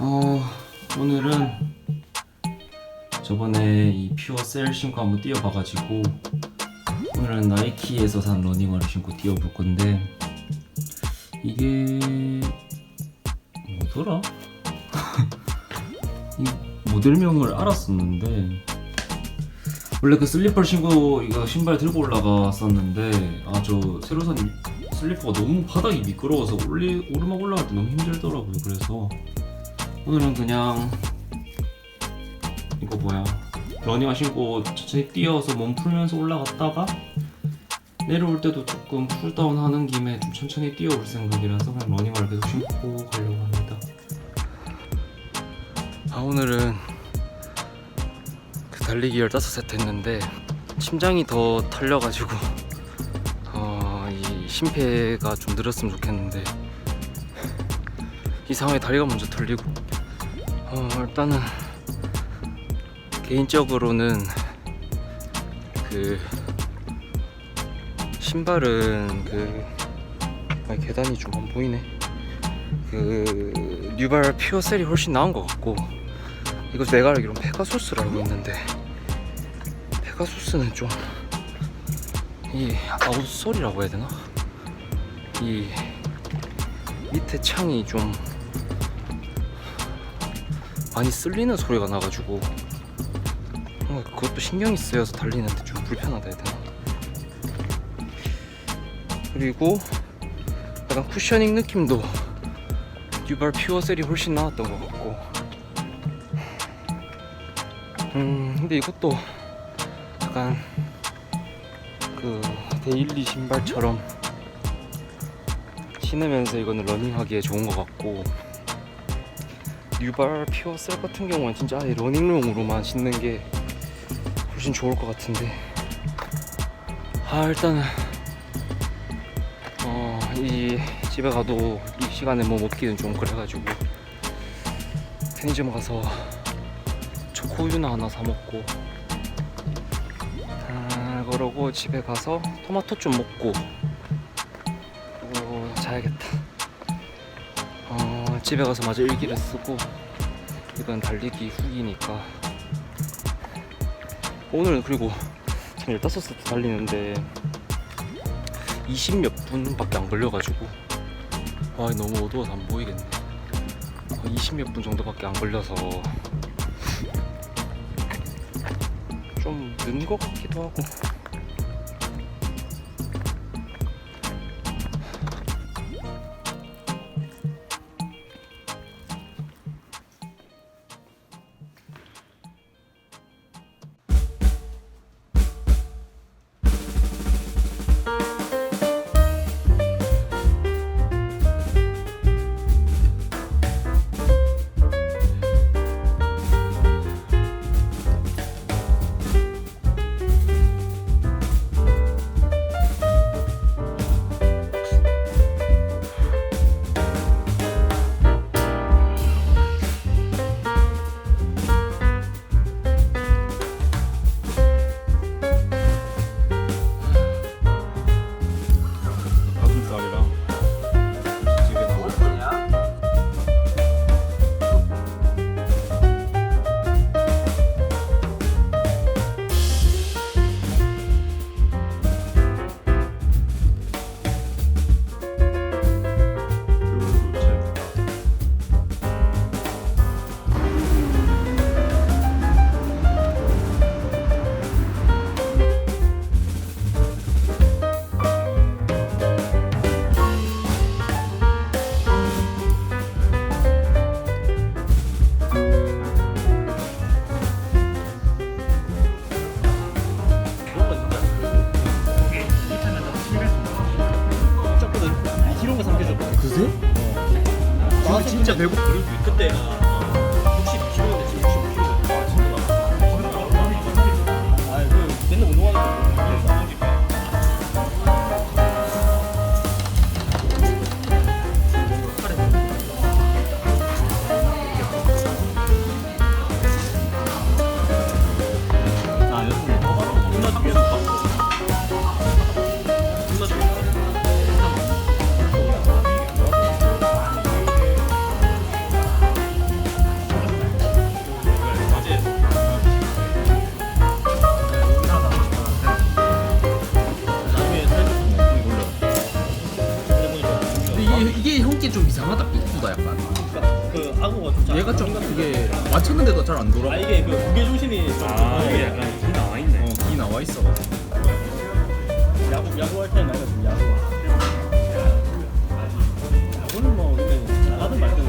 어 오늘은 저번에 이 퓨어 셀 신고 한번 뛰어봐가지고 오늘은 나이키에서 산 러닝화를 신고 뛰어볼 건데 이게 뭐더라? 이 모델명을 알았었는데 원래 그 슬리퍼를 신고 이거 신발 들고 올라갔었는데 아 저 새로 산 슬리퍼가 너무 바닥이 미끄러워서 올리 오르막 올라갈 때 너무 힘들더라고요 그래서 오늘은 그냥 이거 뭐야? 러닝화 신고 천천히 뛰어서 몸 풀면서 올라갔다가 내려올 때도 조금 쿨다운 하는 김에 좀 천천히 뛰어올 생각이라서 그냥 러닝화를 계속 신고 가려고 합니다. 아 오늘은 그 달리기 15세트 했는데 심장이 더 탈려가지고 어, 이 심폐가 좀 늘었으면 좋겠는데 이상하게 다리가 먼저 털리고 어, 일단은 개인적으로는 그 신발은 그 아, 계단이 좀 안 보이네 그 뉴발 퓨어셀이 훨씬 나은 것 같고 이거 내가 알기로는 페가수스를 알고 있는데 페가수스는 좀 이 아웃솔이라고 해야 되나? 이 밑에 창이 좀 많이 쓸리는 소리가 나가지고. 뭔가 그것도 신경이 쓰여서 달리는데 좀 불편하다 해야 되나? 그리고 약간 쿠셔닝 느낌도 뉴발 퓨어셀이 훨씬 나았던 것 같고. 음 근데 이것도 약간 그 데일리 신발처럼 신으면서 이거는 러닝하기에 좋은 것 같고 뉴발 퓨어셀 같은 경우는 진짜 아예 러닝용으로만 신는 게 훨씬 좋을 것 같은데. 아 일단은 어 이 집에 가도 이 시간에 뭐 먹기는 좀 그래가지고 편의점 가서 초코우유나 하나 사 먹고 아 그러고 집에 가서 토마토 좀 먹고 그리고 자야겠다 어 집에 가서 마저 일기를 쓰고 이건 달리기 후기니까. 오늘은 그리고 지금 15세트 달리는데 20 몇 분밖에 안 걸려가지고. 와 너무 어두워서 안 보이겠네. 20 몇 분 정도밖에 안 걸려서 좀 는 것 같기도 하고 삼켜줬거든. 그새? 아 진짜 배고. 그리고 그때 좀 이게 맞췄는데도 잘 안 돌아. 아 이게 그 무게 중심이 좀아 어, 이게 약간 기 나와 있네. 어, 기 나와 있어가지고 야구 야구 할 때는 약간 좀 야구 야구는 뭐 근데 나가든 말든